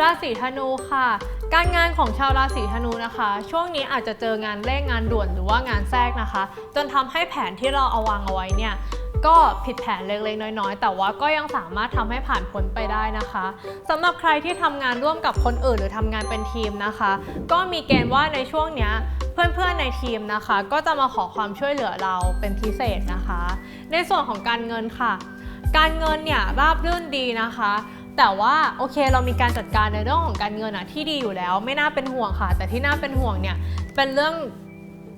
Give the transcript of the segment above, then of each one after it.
ราศีธนูค่ะ การงานของชาวราศีธนูนะคะ ช่วงนี้อาจจะเจองานเร่งงานด่วนหรือว่างานแทรกนะคะ จนทำให้แผนที่เราเอาวางเอาไว้เนี่ยก็ผิดแผนเล็กๆน้อยๆ แต่ว่าก็ยังสามารถทำให้ผ่านพ้นไปได้นะคะสำหรับใครที่ทำงานร่วมกับคนอื่นหรือทำงานเป็นทีมนะคะ ก็มีเกณฑ์ว่าในช่วงเนี้ยเพื่อนๆในทีมนะคะ ก็จะมาขอความช่วยเหลือเราเป็นพิเศษนะคะ ในส่วนของการเงินค่ะ การเงินเนี่ยราบรื่นดีนะคะ แต่ว่าโอเคเรามีการจัดการในเรื่องของการเงินอะที่ดีอยู่แล้ว ไม่น่าเป็นห่วงค่ะ แต่ที่น่าเป็นห่วงเนี่ยเป็นเรื่อง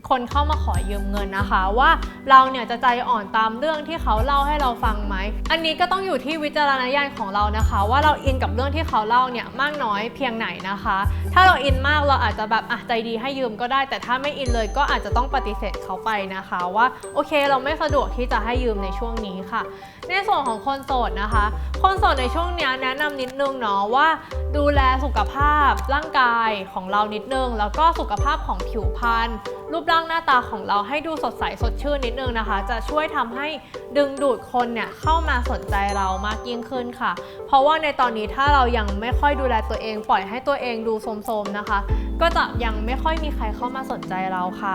คนเข้ามาขอยืมเงินนะคะ ว่าเราเนี่ยจะใจอ่อนตามเรื่องที่เขาเล่าให้เราฟังไหม อันนี้ก็ต้องอยู่ที่วิจารณญาณของเรานะคะ ว่าเราอินกับเรื่องที่เขาเล่าเนี่ยมากน้อยเพียงไหนนะคะ ถ้าเราอินมากเราอาจจะแบบอะใจดีให้ยืมก็ได้ แต่ถ้าไม่อินเลยก็อาจจะต้องปฏิเสธเขาไปนะคะว่าโอเคเราไม่สะดวกที่จะให้ยืมในช่วงนี้ค่ะ ในส่วนของคนโสดนะคะ คนโสดในช่วงเนี้ยแนะนำนิดนึงเนาะว่า ดูแลสุขภาพร่างกายของเรานิดนึง แล้วก็สุขภาพของผิวพรรณ รูปร่างหน้าตาของเราให้ดูสดใสสดชื่นนิดนึงนะคะ จะช่วยทำให้ดึงดูดคนเนี่ยเข้ามาสนใจเรามากยิ่งขึ้นค่ะ เพราะว่าในตอนนี้ถ้าเรายังไม่ค่อยดูแลตัวเองปล่อยให้ตัวเองดูโทรมๆนะคะ ก็จะยังไม่ค่อยมีใครเข้ามาสนใจเราค่ะ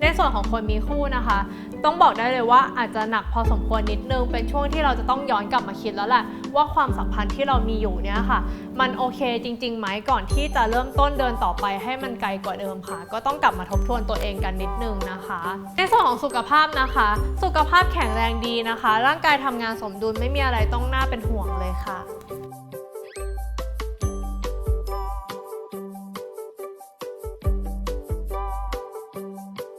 ในส่วนของคนมีคู่นะคะ ต้องบอกได้เลยว่าอาจจะหนักพอสมควรนิดนึงเป็นช่วงที่เราจะต้องย้อนกลับมาคิดแล้วแหละว่าความสัมพันธ์ที่เรามีอยู่เนี่ยค่ะ มันโอเคจริงๆไหมก่อนที่จะเริ่มต้นเดินต่อไปให้มันไกลกว่าเดิมค่ะ ก็ต้องกลับมาทบทวนตัวเองกันนิดนึงนะคะ ในส่วนของสุขภาพนะคะ สุขภาพแข็งแรงดีนะคะ ร่างกายทำงานสมดุลไม่มีอะไรต้องน่าเป็นห่วงเลยค่ะ